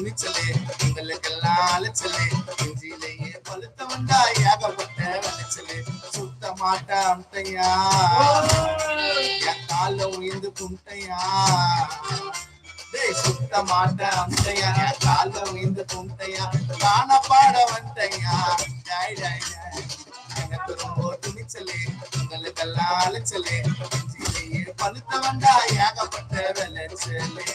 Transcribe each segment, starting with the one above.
துணிச்சலே எங்களுக்கெல்லாம் அலைச்சலே. நெஞ்சிலேயே பழுத்த வந்தா ஏகப்பட்ட விளைச்சலே. சுத்த மாட்டான் தையா. என் கால உயர்ந்து குண்டையா டேய் சுத்த மாட்ட அந்தையா என் கால உயர்ந்து குண்டையா காண பாட வந்தையா டேய் டேய் டேய். எனக்கு ரொம்ப துணிச்சலே உங்களுக்கெல்லாம் அலைச்சலே. நெஞ்சிலேயே பழுத்த வந்தா ஏகப்பட்ட விளைச்சலே.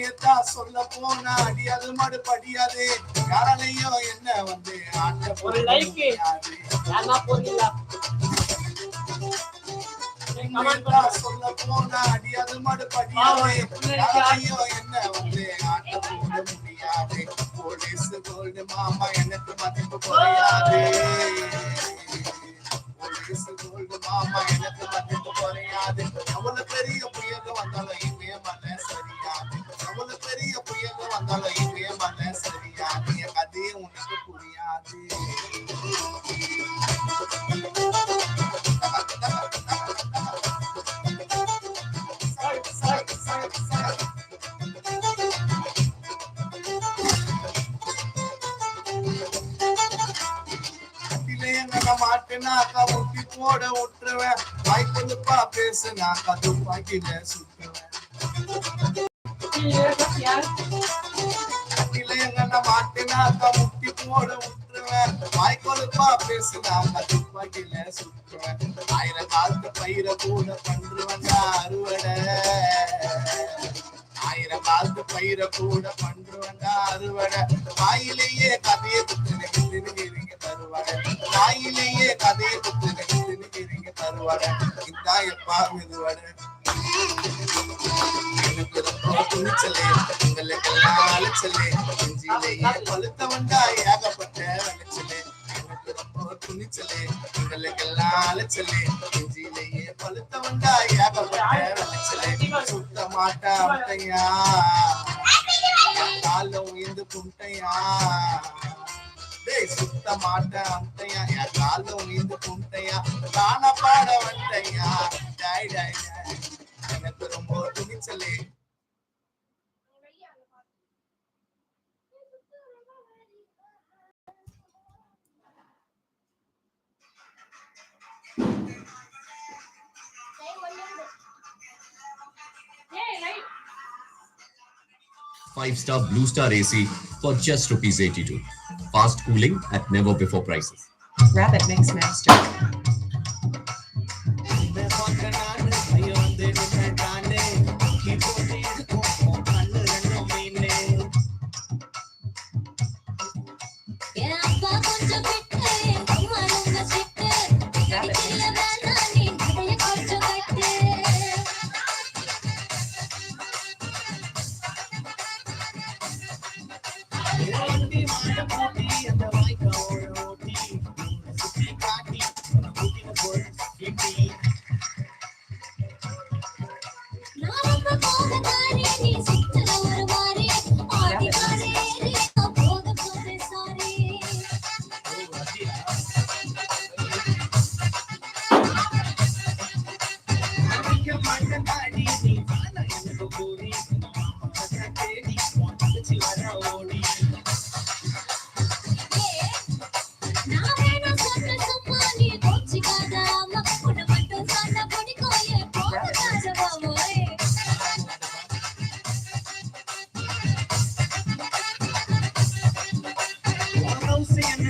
உண்மையத்தான் சொல்ல போனா அடியாது மாடு படியாது. யாராலையும் என்ன வந்து ஆட்ட ஒரு போறீங்களா சொல்ல போனா அடியாது மாடு படியாது. யாராலையும் என்ன வந்து ஆட்ட போட முடியாது. போலீஸ் கோல்டு மாமா எனக்கு மதிப்பு குறையாது. போலீஸ் கோல்டு மாமா எனக்கு மாட்டுனாக்கா முட்டி போட விட்டுருவேன் வாய்க்கொழுப்பா பேசுனாக்கா துப்பாக்கில சுட்டுவேன். கட்டில எங்கன மாட்டுனாக்கா முட்டி போட விட்டுருவேன் வாய்க்கொழுப்பா பேசுனாக்கா துப்பாக்கில சுட்டுவேன். ஆயிரம் காலத்து பயிர கூட பண்றுவண்டா அறுவடை ஆயிரம் பயிர கூட பண்றுவண்டா அறுவடை வாயிலேயே கதையை குத்து நிறுங்க தருவாடை வாயிலேயே கதையை குத்து நிறுங்க தருவாடை இதா எப்பா மெதுவாடை எனக்கு ரொம்ப துணிச்சலே உங்களுக்கெல்லாம் அலைச்சலே நெஞ்சிலேயே பழுத்த வந்தா ஏகப்பட்ட விளைச்சலே. எனக்கு ரொம்ப துணிச்சலே உங்களுக்கெல்லாம் அலைச்சலே ஏகப்பட்ட விளைச்சலே சுத்த மாட்டா முட்டையா கால உயர்ந்து குண்டையா டேய் சுத்த மாட்டேன் அந்தையா என் கால உயர்ந்து five star blue star AC for just rupees 82. Fast cooling at never before prices. Rabbit Mix Master. அந்த